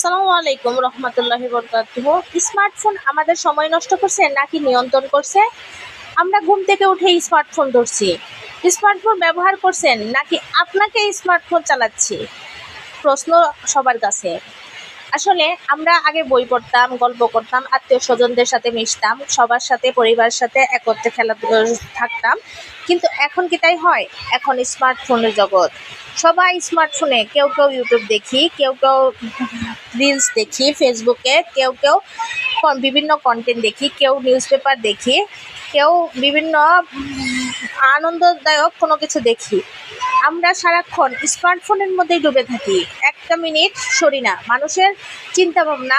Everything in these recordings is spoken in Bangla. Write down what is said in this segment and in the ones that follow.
আসসালামু আলাইকুম রহমতুল্লাহ বরকাতুহ। স্মার্টফোন আমাদের সময় নষ্ট করছে নাকি নিয়ন্ত্রণ করছে? আমরা ঘুম থেকে উঠে স্মার্টফোন ধরছি। স্মার্টফোন ব্যবহার করছেন নাকি আপনাকে স্মার্টফোন চালাচ্ছি? প্রশ্ন সবার কাছে। আসলে আমরা আগে বই পড়তাম, গল্প করতাম আত্মীয় স্বজনদের সাথে মিশতাম, সবার সাথে, পরিবারের সাথে একত্রে খেলাধুলো থাকতাম। কিন্তু এখন কি তাই হয়? এখন স্মার্টফোনের জগৎ। সবাই স্মার্টফোনে কেউ কেউ ইউটিউব দেখি, কেউ কেউ রিলস দেখি ফেসবুকে কেউ কেউ বিভিন্ন কন্টেন্ট দেখি, কেউ নিউজ পেপার দেখি, কেউ বিভিন্ন আনন্দদায়ক কোনো কিছু দেখি। আমরা সারাক্ষণ স্মার্টফোনের মধ্যেই ডুবে থাকি। একটা মিনিট সরি না, মানুষের চিন্তা ভাবনা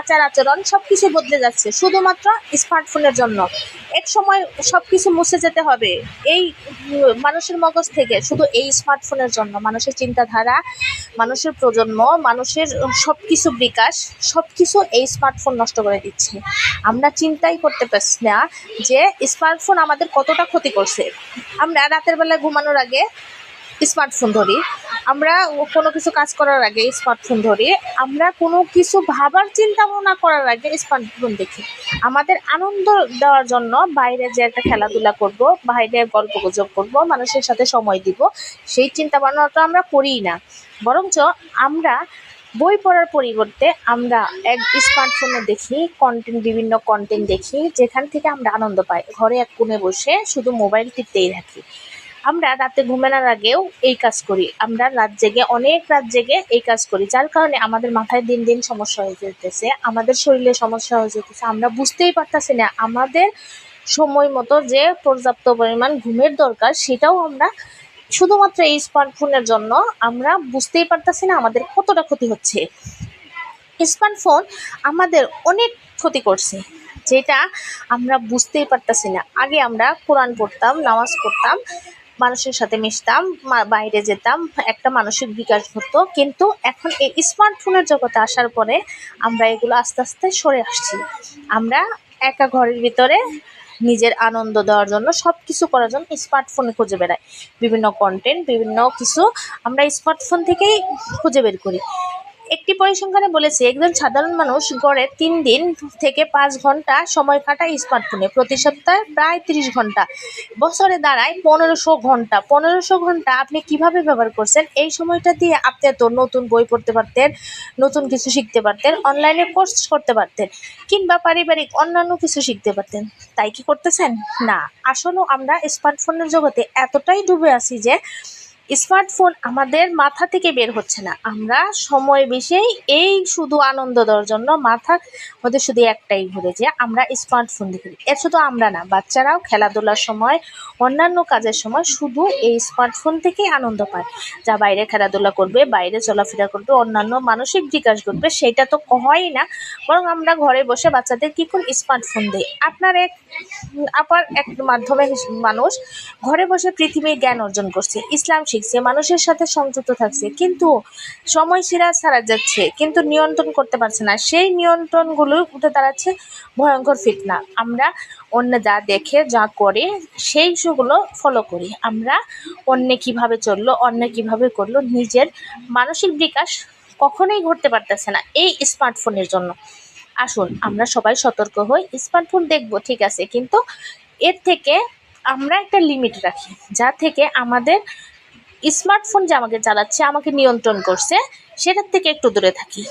আচার আচরণ সব কিছু বদলে যাচ্ছে, শুধুমাত্র স্মার্টফোনের জন্য। এক সময় সব কিছু মুছে যেতে হবে। এই মানুষের মগজ থেকে শুধু এই স্মার্টফোনের জন্য। মানুষের চিন্তাধারা, মানুষের প্রজন্ম, মানুষের সব কিছু বিকাশ সব কিছু এই স্মার্টফোন নষ্ট করে দিচ্ছে। আমরা চিন্তাই করতে পারছি না যে স্মার্টফোন আমাদের কতটা ক্ষতি করছে। আমরা রাতের বেলা ঘুমানোর আগে স্মার্টফোন ধরি। আমরা কোনো কিছু কাজ করার আগে স্মার্টফোন ধরি। আমরা কোনো কিছু ভাবার চিন্তা ভাবনা করার আগে স্মার্টফোন দেখি। আমাদের আনন্দ দেওয়ার জন্য বাইরে যে একটা খেলাধুলা করব, বাইরে গল্প গুজব করব, মানুষের সাথে সময় দিব, সেই চিন্তা ভাবনাটা আমরা করিই না। বরঞ্চ আমরা বই পড়ার পরিবর্তে আমরা এক স্মার্টফোনে দেখি কন্টেন্ট বিভিন্ন কন্টেন্ট দেখি, যেখান থেকে আমরা আনন্দ পাই। ঘরে এক কোণে বসে শুধু মোবাইল টিপতেই থাকি। আমরা রাতে ঘুমানোর আগেও এই কাজ করি। আমরা রাত জেগে, অনেক রাত জেগে এই কাজ করি, যার কারণে আমাদের মাথায় দিন দিন সমস্যা হয়ে যেতেছে, আমাদের শরীরে সমস্যা হয়ে যেতেছে। আমরা বুঝতেই পারতাছি না, আমাদের সময় মতো যে পর্যাপ্ত পরিমাণ ঘুমের দরকার, সেটাও আমরা শুধুমাত্র এই স্মার্টফোনের জন্য আমরা বুঝতেই পারতাছি না আমাদের কতটা ক্ষতি হচ্ছে। স্মার্টফোন আমাদের অনেক ক্ষতি করছে, যেটা আমরা বুঝতেই পারতাছি না। আগে আমরা কোরআন পড়তাম, নামাজ পড়তাম মানুষের সাথে মিশতাম বাইরে যেতাম, একটা মানসিক বিকাশ হতো কিন্তু এখন এই স্মার্টফোনের জগতে আসার পরে আমরা এগুলো আস্তে আস্তে সরে আসছি। আমরা একা ঘরের ভিতরে নিজের আনন্দ দেওয়ার জন্য সব কিছু করার জন্য স্মার্টফোনে খুঁজে বেড়াই। বিভিন্ন কন্টেন্ট বিভিন্ন কিছু আমরা স্মার্টফোন থেকেই খুঁজে বের করি। একটি পরিসংখ্যানে বলেছে, একজন সাধারণ মানুষ গড়ে তিন দিন থেকে পাঁচ ঘণ্টা সময় কাটায় স্মার্টফোনে। প্রতি সপ্তাহে প্রায় তিরিশ ঘণ্টা। বছরে দাঁড়ায় পনেরোশো ঘণ্টা। পনেরোশো ঘণ্টা আপনি কীভাবে ব্যবহার করছেন? এই সময়টা দিয়ে আপনি তো নতুন বই পড়তে পারতেন, নতুন কিছু শিখতে পারতেন, অনলাইনে কোর্স করতে পারতেন, কিংবা পারিবারিক অন্যান্য কিছু শিখতে পারতেন। তাই কি করতেছেন? না। আসলেও আমরা স্মার্টফোনের জগতে এতটাই ডুবে আছি যে স্মার্টফোন আমাদের মাথা থেকে বের হচ্ছে না। আমরা সময় বেশিই এই শুধু আনন্দ দেওয়ার জন্য মাথার মধ্যে শুধু একটাই ঘুরে যে আমরা স্মার্টফোন দেখি। এ শুধু আমরা না, বাচ্চারাও খেলাধুলার সময়, অন্যান্য কাজের সময় শুধু এই স্মার্টফোন থেকেই আনন্দ পায়। যা বাইরে খেলাধুলা করবে, বাইরে চলাফেরা করবে, অন্যান্য মানসিক বিকাশ করবে সেটা তো হয়ই না। বরং আমরা ঘরে বসে বাচ্চাদের কী করি স্মার্টফোন দিই? আপনার এক আপার এক মাধ্যমে মানুষ ঘরে বসে পৃথিবীর জ্ঞান অর্জন করছে। ইসলাম শিখছে মানুষের সাথে সংযুক্ত থাকছে, কিন্তু সময় সিরাজ ছাড়া যাচ্ছে, কিন্তু নিয়ন্ত্রণ করতে পারছে না। সেই নিয়ন্ত্রণগুলো উঠে দাঁড়াচ্ছে ভয়ঙ্কর ফিতনা। আমরা অন্য যা দেখে, যা করে, সেই সেগুলো ফলো করি। আমরা অন্যে কীভাবে চলল, অন্য কীভাবে করল, নিজের মানসিক বিকাশ কখনোই ঘটতে পারতেছে না এই স্মার্টফোনের জন্য। আসুন, আমরা সবাই সতর্ক হই স্মার্টফোন দেখব, ঠিক আছে, কিন্তু এর থেকে আমরা একটা লিমিট রাখি, যা থেকে আমাদের স্মার্টফোন যে আমাকে চালাচ্ছে আমাকে নিয়ন্ত্রণ করছে সেটার থেকে একটু দূরে থাকি।